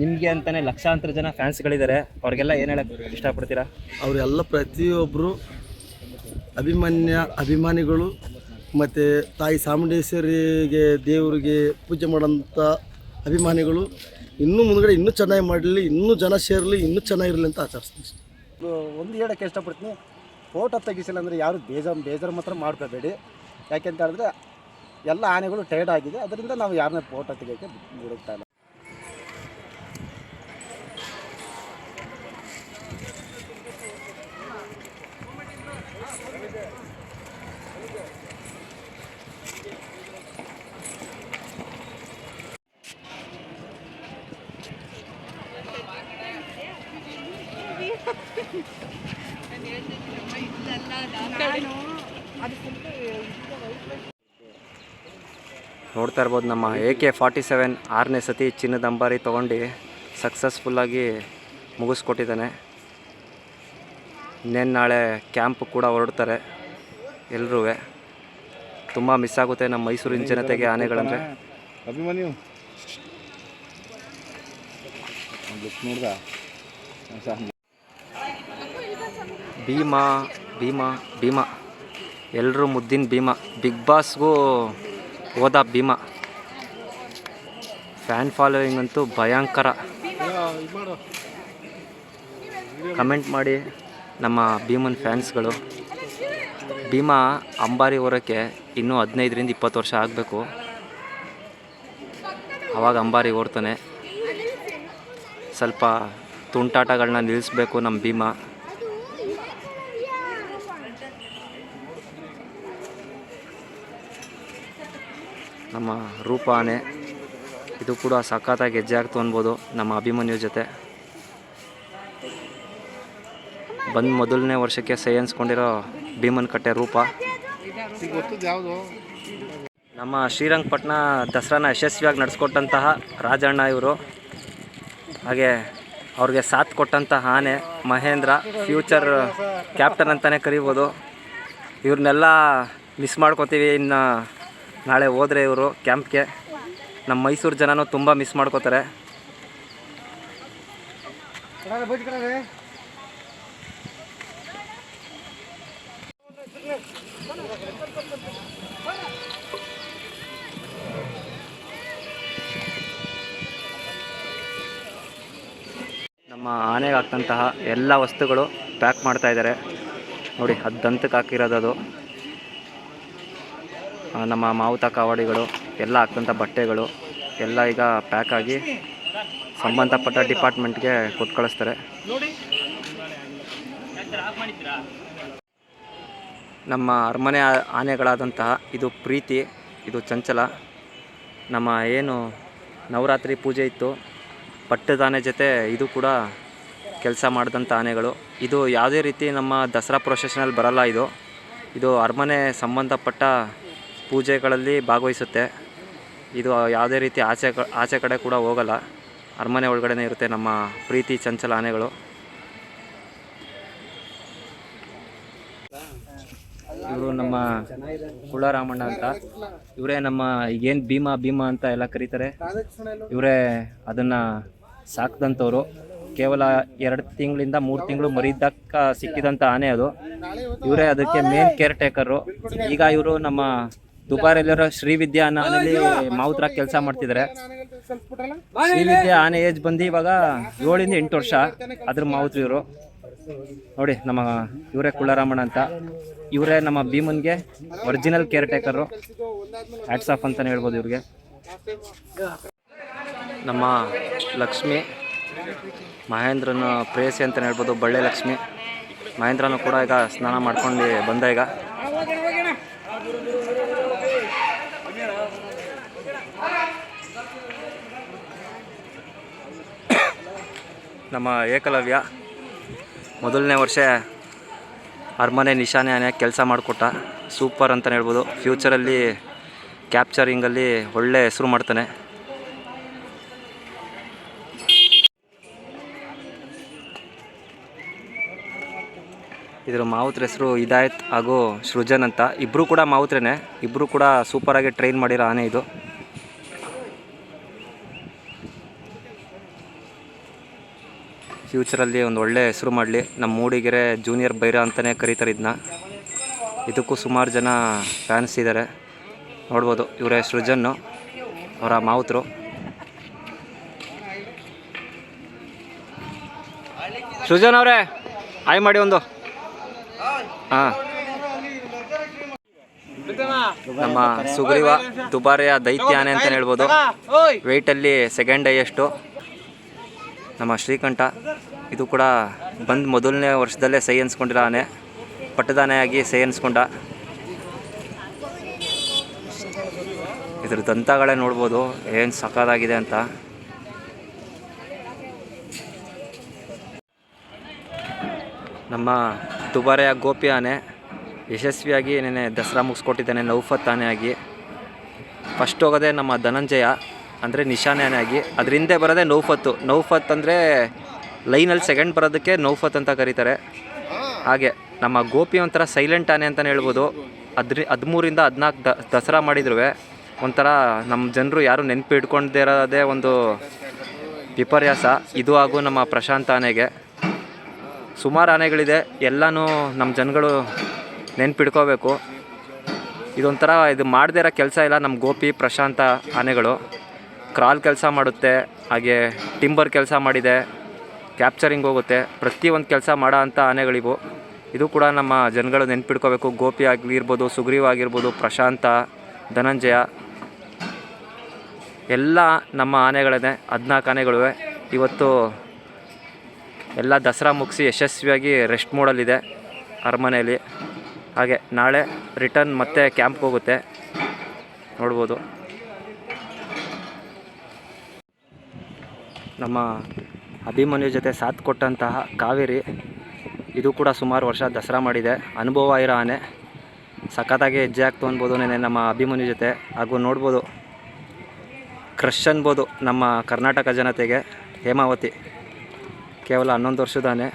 ನಿಮಗೆ ಅಂತಾನೆ ಲಕ್ಷಾಂತರ ಜನ ಫ್ಯಾನ್ಸ್ಗಳಿದ್ದಾರೆ ಅವ್ರಿಗೆಲ್ಲ ಏನು ಹೇಳಕ್ಕೆ ಇಷ್ಟಪಡ್ತೀರಾ? ಅವರೆಲ್ಲ ಪ್ರತಿಯೊಬ್ಬರು ಅಭಿಮಾನ್ಯ ಅಭಿಮಾನಿಗಳು ಮತ್ತು ತಾಯಿ ಚಾಮುಂಡೇಶ್ವರಿಗೆ ದೇವರಿಗೆ ಪೂಜೆ ಮಾಡೋಂಥ ಅಭಿಮಾನಿಗಳು ಇನ್ನೂ ಮುಂದ್ಗಡೆ ಇನ್ನೂ ಚೆನ್ನಾಗಿ ಮಾಡಲಿ ಇನ್ನೂ ಜನ ಸೇರಲಿ ಇನ್ನೂ ಚೆನ್ನಾಗಿರಲಿ ಅಂತ ಆಚರಿಸ್ತೀನಿ. ಒಂದು ಹೇಳೋಕ್ಕೆ ಇಷ್ಟಪಡ್ತೀನಿ. ಫೋಟೋ ತೆಗಿಸಿಲ್ಲ ಅಂದರೆ ಯಾರು ಬೇಜಾರು ಬೇಜಾರು ಮಾತ್ರ ಮಾಡ್ಕೋಬೇಡಿ. ಯಾಕೆಂತ ಹೇಳಿದ್ರೆ ಎಲ್ಲ ಆನೆಗಳು ಟೈರ್ಡ್ ಆಗಿದೆ. ಅದರಿಂದ ನಾವು ಯಾರನ್ನೇ ಫೋಟೋ ತೆಗಿಯೋಕ್ಕೆ ಬಿಡುತ್ತಾ ಇಲ್ಲ ನೋಡ್ತಾ ಇರ್ಬೋದು ನಮ್ಮ ಎ ಕೆ ಫಾರ್ಟಿ ಸೆವೆನ್ ಆರನೇ ಸತಿ ಚಿನ್ನದ ಅಂಬಾರಿ ತೊಗೊಂಡು ಸಕ್ಸಸ್ಫುಲ್ಲಾಗಿ ಮುಗಿಸ್ಕೊಟ್ಟಿದ್ದಾನೆ. ಇನ್ನೇನು ನಾಳೆ ಕ್ಯಾಂಪ್ ಕೂಡ ಹೊರಡ್ತಾರೆ ಎಲ್ಲರೂ ತುಂಬ ಮಿಸ್ ಆಗುತ್ತೆ ನಮ್ಮ ಮೈಸೂರಿನ ಜನತೆಗೆ ಆನೆಗಳಂದರೆ. ಅಭಿಮಾನಿ ಭೀಮಾ ಭೀಮಾ ಭೀಮಾ. ಎಲ್ಲರೂ ಮುದ್ದಿನ ಭೀಮಾ. ಬಿಗ್ ಬಾಸ್ಗೂ ಹೋದ ಭೀಮಾ. ಫ್ಯಾನ್ ಫಾಲೋವಿಂಗ್ ಅಂತೂ ಭಯಂಕರ. ಕಮೆಂಟ್ ಮಾಡಿ ನಮ್ಮ ಭೀಮನ್ ಫ್ಯಾನ್ಸ್ಗಳು ಭೀಮಾ ಅಂಬಾರಿ ಹೊರಕ್ಕೆ ಇನ್ನೂ ಹದಿನೈದರಿಂದ ಇಪ್ಪತ್ತು ವರ್ಷ ಆಗಬೇಕು. ಆವಾಗ ಅಂಬಾರಿ ಓಡ್ತಾನೆ. ಸ್ವಲ್ಪ ತುಂಟಾಟಗಳನ್ನ ನಿಲ್ಲಿಸ್ಬೇಕು ನಮ್ಮ ಭೀಮಾ. ನಮ್ಮ ರೂಪ ಆನೆ ಇದು ಕೂಡ ಸಖತ್ತಾಗಿ ಹೆಜ್ಜೆ ಆಗ್ತು ಅನ್ಬೋದು ನಮ್ಮ ಅಭಿಮನ್ಯು ಜೊತೆ. ಬಂದು ಮೊದಲನೇ ವರ್ಷಕ್ಕೆ ಸೈ ಅನ್ಸ್ಕೊಂಡಿರೋ ಭೀಮನ್ ಕಟ್ಟೆ ರೂಪ. ನಮ್ಮ ಶ್ರೀರಂಗಪಟ್ಟಣ ದಸರಾನ ಯಶಸ್ವಿಯಾಗಿ ನಡೆಸ್ಕೊಟ್ಟಂತಹ ರಾಜಣ್ಣ ಇವರು. ಹಾಗೆ ಅವ್ರಿಗೆ ಸಾಥ್ ಕೊಟ್ಟಂತಹ ಆನೆ, ಮಹೇಂದ್ರ, ಫ್ಯೂಚರ್ ಕ್ಯಾಪ್ಟನ್ ಅಂತಲೇ ಕರಿಬೋದು. ಇವ್ರನ್ನೆಲ್ಲ ಮಿಸ್ ಮಾಡ್ಕೋತೀವಿ ಇನ್ನು ನಾಳೆ ಹೋದರೆ ಇವರು ಕ್ಯಾಂಪ್ಗೆ. ನಮ್ಮ ಮೈಸೂರು ಜನನೂ ತುಂಬ ಮಿಸ್ ಮಾಡ್ಕೋತಾರೆ. ನಮ್ಮ ಆನೆಗೆ ಹಾಕ್ತಂತಹ ಎಲ್ಲ ವಸ್ತುಗಳು ಪ್ಯಾಕ್ ಮಾಡ್ತಾ ಇದ್ದಾರೆ ನೋಡಿ, ಅದು ದಂತಕ್ಕೆ ಹಾಕಿರೋದು ಅದು. ನಮ್ಮ ಮಾವುತ ಕಾವಡಿಗಳು ಎಲ್ಲ ಹಾಕ್ದಂಥ ಬಟ್ಟೆಗಳು, ಎಲ್ಲ ಈಗ ಪ್ಯಾಕ್ ಆಗಿ ಸಂಬಂಧಪಟ್ಟ ಡಿಪಾರ್ಟ್ಮೆಂಟ್ಗೆ ಕೊಟ್ಟು ಕಳಿಸ್ತಾರೆ ನಮ್ಮ ಅರಮನೆ ಆನೆಗಳಾದಂತಹ ಇದು ಪ್ರೀತಿ, ಇದು ಚಂಚಲ. ನಮ್ಮ ಏನು ನವರಾತ್ರಿ ಪೂಜೆ ಇತ್ತು ಪಟ್ಟದ ಆನೆ ಜೊತೆ ಇದು ಕೂಡ ಕೆಲಸ ಮಾಡಿದಂಥ ಆನೆಗಳು. ಇದು ಯಾವುದೇ ರೀತಿ ನಮ್ಮ ದಸರಾ ಪ್ರೊಸೆಷನಲ್ಲಿ ಬರಲ್ಲ ಇದು. ಇದು ಅರಮನೆ ಸಂಬಂಧಪಟ್ಟ ಪೂಜೆಗಳಲ್ಲಿ ಭಾಗವಹಿಸುತ್ತೆ. ಇದು ಯಾವುದೇ ರೀತಿ ಆಚೆ ಕ- ಆಚೆ ಕಡೆ ಕೂಡ ಹೋಗಲ್ಲ. ಅರಮನೆ ಒಳಗಡೆನೇ ಇರುತ್ತೆ ನಮ್ಮ ಪ್ರೀತಿ ಚಂಚಲ ಆನೆಗಳು ಇವರು ನಮ್ಮ ಕುಳ್ಳಾರಾಮಣ್ಣ ಅಂತ. ಇವರೇ ನಮ್ಮ ಏನು ಭೀಮಾ ಭೀಮಾ ಅಂತ ಎಲ್ಲ ಕರೀತಾರೆ. ಇವರೇ ಅದನ್ನು ಸಾಕಿದಂಥವ್ರು. ಕೇವಲ ಎರಡು ತಿಂಗಳಿಂದ ಮೂರು ತಿಂಗಳು ಮರಿದಕ್ಕ ಸಿಕ್ಕಿದಂಥ ಆನೆ ಅದು. ಇವರೇ ಅದಕ್ಕೆ ಮೇನ್ ಕೇರ್ ಟೇಕರು ಈಗ ಇವರು ನಮ್ಮ ದುಬಾರಿಯಲ್ಲಿರೋ ಶ್ರೀವಿದ್ಯಾ ಅನ್ನೋ ಆನೆಯಲ್ಲಿ ಮಾವುತ್ರ ಕೆಲಸ ಮಾಡ್ತಿದ್ದಾರೆ ಶ್ರೀವಿದ್ಯಾ ಆನೆ ಏಜ್ ಬಂದು ಇವಾಗ ಏಳಿಂದ ಎಂಟು ವರ್ಷ. ಅದ್ರ ಮಾವುತ್ರ ಇವರು. ನೋಡಿ ನಮ್ಮ ಇವರೇ ಕುಳ್ಳರಾಮಣ್ಣ ಅಂತ. ಇವರೇ ನಮ್ಮ ಭೀಮನ್ಗೆ original care taker hats off ಅಂತಲೇ ಹೇಳ್ಬೋದು ಇವ್ರಿಗೆ. ನಮ್ಮ ಲಕ್ಷ್ಮಿ ಮಹೇಂದ್ರನ ಪ್ರೇಯಸಿ ಅಂತಲೇ ಹೇಳ್ಬೋದು ಬಳ್ಳೆ ಲಕ್ಷ್ಮಿ. ಮಹೇಂದ್ರನು ಕೂಡ ಈಗ ಸ್ನಾನ ಮಾಡ್ಕೊಂಡು ಬಂದ ಈಗ. ನಮ್ಮ ಏಕಲವ್ಯ. ಮೊದಲನೇ ವರ್ಷ ಅರಮನೆ ನಿಶಾನೆ ಆನೆ ಕೆಲಸ ಮಾಡಿಕೊಟ್ಟ. ಸೂಪರ್ ಅಂತಲೇ ಹೇಳ್ಬೋದು. ಫ್ಯೂಚರಲ್ಲಿ ಕ್ಯಾಪ್ಚರಿಂಗಲ್ಲಿ ಒಳ್ಳೆ ಹೆಸರು ಮಾಡ್ತಾನೆ. ಇದರ ಮಾವುತ್ರ ಹೆಸರು ಇದಾಯತ್ ಹಾಗೂ ಸೃಜನ್ ಅಂತ. ಇಬ್ಬರು ಕೂಡ ಮಾವುತ್ರೇ ಇಬ್ಬರು ಕೂಡ ಸೂಪರಾಗಿ ಟ್ರೈನ್ ಮಾಡಿರೋ ಆನೆ ಇದು. ಫ್ಯೂಚರಲ್ಲಿ ಒಂದು ಒಳ್ಳೆ ಹೆಸರು ಮಾಡಲಿ. ನಮ್ಮ ಮೂಡಿಗೆರೆ ಜೂನಿಯರ್ ಬೈರ ಅಂತಲೇ ಕರೀತಾರೆ ಇದನ್ನ ಇದಕ್ಕೂ ಸುಮಾರು ಜನ ಫ್ಯಾನ್ಸ್ ಇದ್ದಾರೆ ನೋಡ್ಬೋದು ಇವರ ಸೃಜನ್ನು ಅವರ ಮಾವುತರು. ಸೃಜನ್ ಅವರೇ ಆಯ್ ಮಾಡಿ ಒಂದು. ಹಾಂ. ನಮ್ಮ ಸುಗ್ರೀವ ದುಬಾರಿಯ ದೈತ್ಯ ಆನೆ ಅಂತಲೇ ಹೇಳ್ಬೋದು. ವೆಯ್ಟಲ್ಲಿ ಸೆಕೆಂಡ್ ಹೈಯೆಸ್ಟು ನಮ್ಮ ಶ್ರೀಕಂಠ. ಇದು ಕೂಡ ಬಂದು ಮೊದಲನೇ ವರ್ಷದಲ್ಲೇ ಸೈ ಅನ್ಸ್ಕೊಂಡಿರೋ ಆನೆ. ಪಟ್ಟದಾನೆಯಾಗಿ ಸೈ ಅನ್ಸ್ಕೊಂಡ ಇದ್ರ ದಂತಗಳೇ ನೋಡ್ಬೋದು, ಏನು ಸಖತ್ತಾಗಿದೆ ಅಂತ. ನಮ್ಮ ದುಬಾರೆಯ ಗೋಪಿ ಆನೆ ಯಶಸ್ವಿಯಾಗಿ ನೆನೆ ದಸರಾ ಮುಗಿಸ್ಕೊಟ್ಟಿದ್ದಾನೆ, ನೌಫತ್ ಆನೆಯಾಗಿ. ಫಸ್ಟ್ ಹೋಗೋದೇ ನಮ್ಮ ಧನಂಜಯ. ಅಂದರೆ ನಿಶಾನೆ ಆನೆ ಆಗಿ ಅದ್ರ ಹಿಂದೆ ಬರೋದೇ ನೌಫತ್ತು ನೌಫತ್ ಅಂದರೆ ಲೈನಲ್ಲಿ ಸೆಕೆಂಡ್ ಬರೋದಕ್ಕೆ ನೌಫತ್ ಅಂತ ಕರೀತಾರೆ. ಹಾಗೆ ನಮ್ಮ ಗೋಪಿ ಒಂಥರ ಸೈಲೆಂಟ್ ಆನೆ ಅಂತಲೇ ಹೇಳ್ಬೋದು. ಅದ್ರ ಹದಿಮೂರಿಂದ ಹದಿನಾಲ್ಕು ದ, ದಸರಾ ಮಾಡಿದ್ರು ಒಂಥರ ನಮ್ಮ ಜನರು ಯಾರು ನೆನಪು ಇಟ್ಕೊಂಡೇ ಇರೋದೇ ಒಂದು ವಿಪರ್ಯಾಸ. ಇದು ಹಾಗೂ ನಮ್ಮ ಪ್ರಶಾಂತ ಆನೆಗೆ. ಸುಮಾರು ಆನೆಗಳಿದೆ. ಎಲ್ಲನೂ ನಮ್ಮ ಜನಗಳು ನೆನ್ಪಿಡ್ಕೋಬೇಕು ಇದೊಂಥರ ಇದು ಮಾಡದೇ ಇರೋ ಕೆಲಸ ಇಲ್ಲ ನಮ್ಮ ಗೋಪಿ, ಪ್ರಶಾಂತ ಆನೆಗಳು. ಕ್ರಾಲ್ ಕೆಲಸ ಮಾಡುತ್ತೆ, ಹಾಗೆ ಟಿಂಬರ್ ಕೆಲಸ ಮಾಡಿದೆ, ಕ್ಯಾಪ್ಚರಿಂಗ್ ಹೋಗುತ್ತೆ, ಪ್ರತಿಯೊಂದು ಕೆಲಸ ಮಾಡೋ ಅಂಥ ಆನೆಗಳಿವು. ಇದು ಕೂಡ ನಮ್ಮ ಜನಗಳು ನೆನ್ಪಿಡ್ಕೋಬೇಕು. ಗೋಪಿ ಆಗಿರ್ಬೋದು, ಸುಗ್ರೀವ ಆಗಿರ್ಬೋದು, ಪ್ರಶಾಂತ, ಧನಂಜಯ, ಎಲ್ಲ ನಮ್ಮ ಆನೆಗಳೇ ಹದಿನಾಲ್ಕು ಆನೆಗಳಿವೆ. ಇವತ್ತು ಎಲ್ಲ ದಸರಾ ಮುಗಿಸಿ ಯಶಸ್ವಿಯಾಗಿ ರೆಸ್ಟ್ ಮೋಡಲ್ಲಿದೆ ಅರಮನೆಯಲ್ಲಿ ಹಾಗೆ ನಾಳೆ ರಿಟರ್ನ್ ಮತ್ತೆ ಕ್ಯಾಂಪ್ಗೆ ಹೋಗುತ್ತೆ. ನೋಡ್ಬೋದು. ನಮ್ಮ ಅಭಿಮನ್ಯು ಜೊತೆ ಸಾಥ್ ಕೊಟ್ಟಂತಹ ಕಾವೇರಿ ಇದು ಕೂಡ ಸುಮಾರು ವರ್ಷ ದಸರಾ ಮಾಡಿದೆ. ಅನುಭವ ಇರೋ ಆನೆ. ಸಖತ್ತಾಗಿ ಹೆಜ್ಜೆ ಆಗ್ತು ಅನ್ಬೋದು ನೆನೆ ನಮ್ಮ ಅಭಿಮನ್ಯು ಜೊತೆ. ಹಾಗೂ ನೋಡ್ಬೋದು ಕ್ರಶ್ ಅನ್ಬೋದು ನಮ್ಮ ಕರ್ನಾಟಕ ಜನತೆಗೆ ಹೇಮಾವತಿ. ಕೇವಲ ಹನ್ನೊಂದು ವರ್ಷದಾನೆ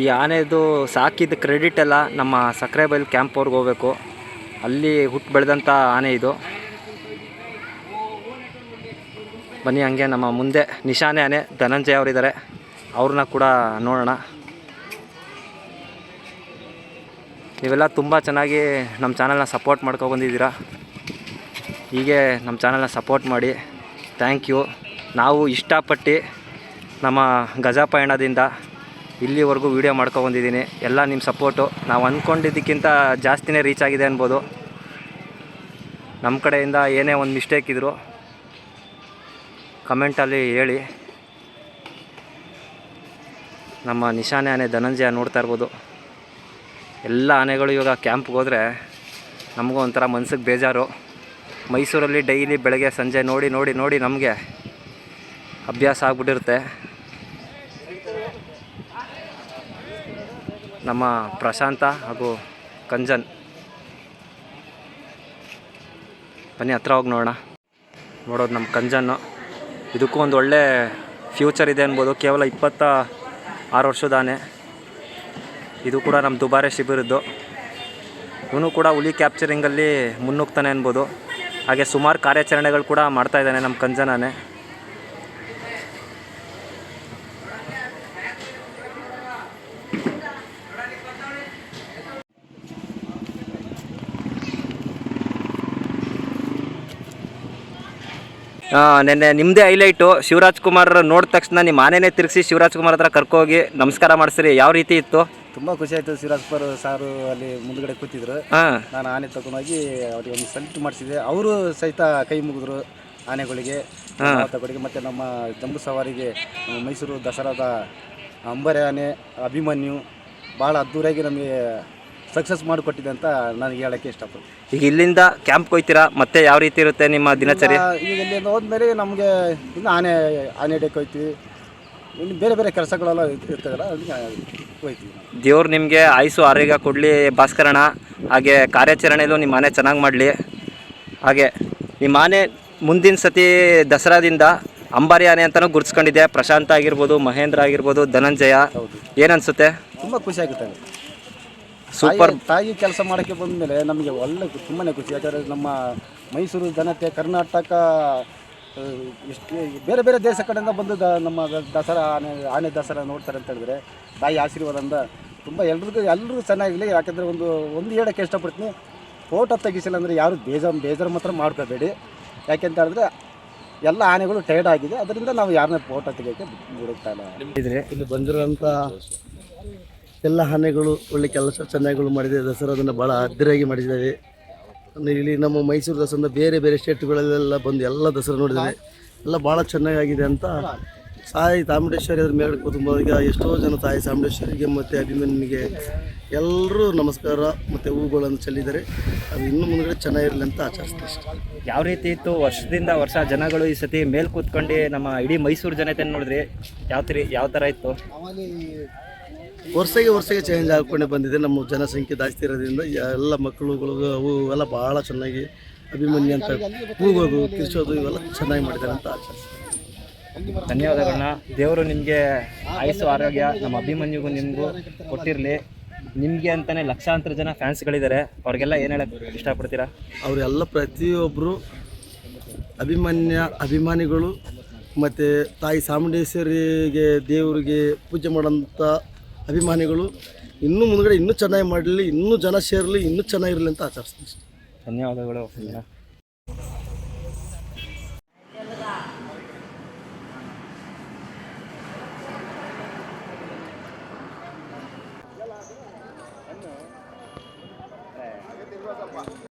ಈ ಆನೆದು ಸಾಕಿದ ಕ್ರೆಡಿಟ್ ಎಲ್ಲ ನಮ್ಮ ಸಕ್ಕರೆ ಬೈಲ್ ಕ್ಯಾಂಪ್ ಅವ್ರಿಗೆ ಹೋಗಬೇಕು. ಅಲ್ಲಿ ಹುಟ್ಟು ಬೆಳೆದಂಥ ಆನೆ ಇದು. ಬನ್ನಿ, ಹಂಗೆ ನಮ್ಮ ಮುಂದೆ ನಿಶಾನೆ ಆನೆ, ಧನಂಜಯ ಅವರಿದ್ದಾರೆ ಅವ್ರನ್ನ ಕೂಡ ನೋಡೋಣ. ನೀವೆಲ್ಲ ತುಂಬ ಚೆನ್ನಾಗಿ ನಮ್ಮ ಚಾನಲ್ನ ಸಪೋರ್ಟ್ ಮಾಡ್ಕೊ ಬಂದಿದ್ದೀರಾ. ಹೀಗೆ ನಮ್ಮ ಚಾನಲ್ನ ಸಪೋರ್ಟ್ ಮಾಡಿ. Thank you. ನಾವು ಇಷ್ಟಪಟ್ಟು ನಮ್ಮ ಗಜಪಯಣದಿಂದ ಇಲ್ಲಿವರೆಗೂ ವೀಡಿಯೋ ಮಾಡ್ಕೊಬಂದಿದ್ದೀನಿ ಎಲ್ಲ ನಿಮ್ಮ ಸಪೋರ್ಟು ನಾವು ಅಂದ್ಕೊಂಡಿದ್ದಕ್ಕಿಂತ ಜಾಸ್ತಿನೇ ರೀಚ್ ಆಗಿದೆ ಅನ್ಬೋದು. ನಮ್ಮ ಕಡೆಯಿಂದ ಏನೇ ಒಂದು ಮಿಸ್ಟೇಕ್ ಇದ್ದರೂ ಕಮೆಂಟಲ್ಲಿ ಹೇಳಿ. ನಮ್ಮ ನಿಶಾನೆ ಆನೆ ಧನಂಜಯ ನೋಡ್ತಾ ಇರ್ಬೋದು. ಎಲ್ಲ ಆನೆಗಳು ಇವಾಗ ಕ್ಯಾಂಪ್ಗೆ ಹೋದರೆ ನಮಗೂ ಒಂಥರ ಮನ್ಸಿಗೆ ಬೇಜಾರು. ಮೈಸೂರಲ್ಲಿ ಡೈಲಿ ಬೆಳಗ್ಗೆ ಸಂಜೆ ನೋಡಿ ನೋಡಿ ನೋಡಿ ನಮಗೆ ಅಭ್ಯಾಸ ಆಗ್ಬಿಟ್ಟಿರುತ್ತೆ. ನಮ್ಮ ಪ್ರಶಾಂತ ಹಾಗೂ ಕಂಜನ್. ಬನ್ನಿ ಹತ್ರ ಹೋಗಿ ನೋಡೋಣ. ನೋಡೋದು ನಮ್ಮ ಕಂಜನ್ನು. ಇದಕ್ಕೂ ಒಂದು ಒಳ್ಳೆ ಫ್ಯೂಚರ್ ಇದೆ ಅನ್ಬೋದು. ಕೇವಲ ಇಪ್ಪತ್ತ ಆರು ವರ್ಷದಾನೆ. ಇದು ಕೂಡ ನಮ್ಮ ದುಬಾರೆ ಶಿಬಿರದ್ದು. ಇವನು ಕೂಡ ಹುಲಿ ಕ್ಯಾಪ್ಚರಿಂಗಲ್ಲಿ ಮುನ್ನುಗ್ತಾನೆ ಅನ್ಬೋದು. ಹಾಗೆ ಸುಮಾರು ಕಾರ್ಯಾಚರಣೆಗಳು ಕೂಡ ಮಾಡ್ತಾಯಿದ್ದಾನೆ ನಮ್ಮ ಕಂಜನಾನೆ ನಿನ್ನೆ ನಿಮ್ಮದೇ ಹೈಲೈಟು ಶಿವರಾಜ್ ಕುಮಾರ್ ನೋಡಿದ ತಕ್ಷಣ ನಿಮ್ಮ ಆನೆನೇ ತಿರುಗಿಸಿ ಶಿವರಾಜ್ ಕುಮಾರ್ ಹತ್ರ ಕರ್ಕೋಗಿ ನಮಸ್ಕಾರ ಮಾಡಿಸ್ರಿ ಯಾವ ರೀತಿ ಇತ್ತು? ತುಂಬಾ ಖುಷಿ ಶಿವರಾಜ್ ಕುಮಾರ್ ಸಾರು ಅಲ್ಲಿ ಮುಂದ್ಗಡೆ ಕೂತಿದ್ರು. ನಾನು ಆನೆ ತಗೊಂಡೋಗಿ ಅವ್ರಿಗೆ ಒಂದು ಸಲ್ಯೂಟ್ ಮಾಡಿಸಿದೆ ಅವರು ಸಹಿತ ಕೈ ಮುಗಿದ್ರು ಆನೆಗಳಿಗೆ ಆತಗಳಿಗೆ ಮತ್ತೆ ನಮ್ಮ ಜಂಬೂ ಸವಾರಿಗೆ ಮೈಸೂರು ದಸರಾದ ಅಂಬರೆ ಆನೆ ಅಭಿಮನ್ಯು ಭಾಳ ಅದ್ದೂರಿಯಾಗಿ ನಮಗೆ ಸಕ್ಸಸ್ ಮಾಡಿಕೊಟ್ಟಿದೆ ಅಂತ ನನಗೆ ಹೇಳೋಕ್ಕೆ ಇಷ್ಟಪಡ್ತೀನಿ. ಈಗ ಇಲ್ಲಿಂದ ಕ್ಯಾಂಪ್ ಹೋಗ್ತೀರಾ? ಮತ್ತೆ ಯಾವ ರೀತಿ ಇರುತ್ತೆ ನಿಮ್ಮ ದಿನಚರಿ ಈಗ ಇಲ್ಲಿಂದ ಹೋದ್ಮೇಲೆ ನಮಗೆ ಇನ್ನು ಆನೆ ಆನೆ ಡೇ ಹೋಗ್ತೀವಿ. ಇನ್ನು ಬೇರೆ ಬೇರೆ ಕೆಲಸಗಳೆಲ್ಲ ಇರ್ತದಲ್ಲ ಅದಕ್ಕೆ ಹೋಗ್ತೀವಿ. ದೇವ್ರು ನಿಮಗೆ ಆಯುಸು ಆರೋಗ್ಯ ಕೊಡಲಿ ಭಾಸ್ಕರಣ ಹಾಗೆ ಕಾರ್ಯಾಚರಣೆಯಲ್ಲೂ ನಿಮ್ಮ ಆನೆ ಚೆನ್ನಾಗಿ ಮಾಡಲಿ. ಹಾಗೆ ನಿಮ್ಮ ಆನೆ ಮುಂದಿನ ಸತಿ ದಸರಾದಿಂದ ಅಂಬಾರಿ ಆನೆ ಅಂತಲೂ ಗುರ್ಸ್ಕೊಂಡಿದೆ ಪ್ರಶಾಂತ್ ಆಗಿರ್ಬೋದು ಮಹೇಂದ್ರ ಆಗಿರ್ಬೋದು ಧನಂಜಯ. ಏನನ್ಸುತ್ತೆ ತುಂಬ ಖುಷಿ ಆಗುತ್ತೆ ಅದು. ಸೂಪರ್. ತಾಯಿ- ತಾಯಿ ಕೆಲಸ ಮಾಡೋಕ್ಕೆ ಬಂದಮೇಲೆ ನಮಗೆ ಒಳ್ಳೆ ತುಂಬಾ ಖುಷಿ. ಯಾಕಂದರೆ ನಮ್ಮ ಮೈಸೂರು ಜನತೆ ಕರ್ನಾಟಕ ಇಷ್ಟು ಎಷ್ಟು ಬೇರೆ ಬೇರೆ ದೇಶ ಕಡೆಯಿಂದ ಬಂದು ದ ನಮ್ಮ ದ- ದಸರಾ ಆನೆ ಆನೆ ದಸರಾ ನೋಡ್ತಾರೆ ಅಂತ ಹೇಳಿದ್ರೆ ತಾಯಿ ಆಶೀರ್ವಾದದಿಂದ ತುಂಬ ಎಲ್ರಿಗೂ ಎಲ್ಲರೂ ಚೆನ್ನಾಗಿರಲಿ. ಯಾಕಂದರೆ ಒಂದು ಒಂದು ಹೇಳೋಕ್ಕೆ ಇಷ್ಟಪಡ್ತೀನಿ ಫೋಟೋ ತೆಗಿಸಿಲ್ಲ ಅಂದರೆ ಯಾರು ಬೇಜಾರು ಬೇಜಾರು ಮಾತ್ರ ಮಾಡ್ಕೋಬೇಡಿ. ಯಾಕೆಂತ ಹೇಳಿದ್ರೆ ಎಲ್ಲ ಆನೆಗಳು ಟೈರ್ಡ್ ಆಗಿದೆ. ಅದರಿಂದ ನಾವು ಯಾರನ್ನ ಫೋಟೋ ತೆಗಿಯೋಕ್ಕೆ ಬಿಡುತ್ತಾ ಇಲ್ಲ ಇದ್ರೆ ಇಲ್ಲಿ ಬಂದಿರೋಂಥ ಎಲ್ಲ ಆನೆಗಳು, ಒಳ್ಳೆ ಕೆಲಸ ಚೆನ್ನಾಗಿಗಳು ಮಾಡಿದೆ. ದಸರಾದನ್ನು ಭಾಳ ಅದ್ದರಿಯಾಗಿ ಮಾಡಿದ್ದಾರೆ ಇಲ್ಲಿ ನಮ್ಮ ಮೈಸೂರು ದಸರಾ ಬೇರೆ ಬೇರೆ ಸ್ಟೇಟ್ಗಳಲ್ಲೆಲ್ಲ ಬಂದು ಎಲ್ಲ ದಸರಾ ನೋಡಿದ್ದಾರೆ ಎಲ್ಲ ಭಾಳ ಚೆನ್ನಾಗಾಗಿದೆ ಅಂತ ಸಾಯಿ ಚಾಮುಂಡೇಶ್ವರಿ ಅದ್ರ ಮೇಲೆ ಕುಟುಂಬ. ಈಗ ಎಷ್ಟೋ ಜನ ತಾಯಿ ಚಾಮುಂಡೇಶ್ವರಿಗೆ ಮತ್ತು ಅಭಿಮನ್ಯನಿಗೆ ಎಲ್ಲರೂ ನಮಸ್ಕಾರ ಮತ್ತು ಹೂಗಳನ್ನು ಚೆಲ್ಲಿದ್ದಾರೆ. ಅದು ಇನ್ನು ಮುಂದೆ ಚೆನ್ನಾಗಿರಲಿ ಅಂತ ಆಚರಿಸ್ತಾರೆ. ಯಾವ ರೀತಿ ಇತ್ತು ವರ್ಷದಿಂದ ವರ್ಷ ಜನಗಳು ಈ ಸತಿ ಮೇಲೆ ಕೂತ್ಕೊಂಡು ನಮ್ಮ ಇಡೀ ಮೈಸೂರು ಜನತೆ ನೋಡಿದ್ರಿ ಯಾವ ಥರ ಯಾವ ಥರ ಇತ್ತು? ವರ್ಷಗೆ ವರ್ಷಗೆ ಚೇಂಜ್ ಆಗ್ಕೊಂಡೆ ಬಂದಿದೆ. ನಮ್ಮ ಜನಸಂಖ್ಯೆ ಜಾಸ್ತಿ ಇರೋದ್ರಿಂದ ಎಲ್ಲ ಮಕ್ಕಳುಗಳು ಅವು ಎಲ್ಲ ಭಾಳ ಚೆನ್ನಾಗಿ ಅಭಿಮನ್ಯ ಅಂತ ಕೂಗೋದು ಕಿರ್ಚೋದು ಇವೆಲ್ಲ ಚೆನ್ನಾಗಿ ಮಾಡಿದ್ದಾರೆ ಅಂತ ಆಚರಿಸ್ತಾರೆ. ಧನ್ಯವಾದಗಳನ್ನ. ದೇವರು ನಿಮಗೆ ಆಯಸ್ಸು ಆರೋಗ್ಯ ನಮ್ಮ ಅಭಿಮನ್ಯುಗೂ ನಿಮಗೂ ಕೊಟ್ಟಿರಲಿ. ನಿಮಗೆ ಅಂತಲೇ ಲಕ್ಷಾಂತರ ಜನ ಫ್ಯಾನ್ಸ್ಗಳಿದ್ದಾರೆ ಅವ್ರಿಗೆಲ್ಲ ಏನು ಹೇಳಕ್ಕೆ ಇಷ್ಟಪಡ್ತೀರಾ? ಅವರೆಲ್ಲ ಪ್ರತಿಯೊಬ್ಬರು ಅಭಿಮನ್ಯ ಅಭಿಮಾನಿಗಳು ಮತ್ತು ತಾಯಿ ಚಾಮುಂಡೇಶ್ವರಿಗೆ ದೇವರಿಗೆ ಪೂಜೆ ಮಾಡೋಂಥ ಅಭಿಮಾನಿಗಳು ಇನ್ನೂ ಮುಂದ್ಗಡೆ ಇನ್ನೂ ಚೆನ್ನಾಗಿ ಮಾಡಲಿ ಇನ್ನೂ ಜನ ಸೇರಲಿ ಇನ್ನೂ ಚೆನ್ನಾಗಿರಲಿ ಅಂತ ಆಚರಿಸ್ತೀನಿ. ಧನ್ಯವಾದಗಳು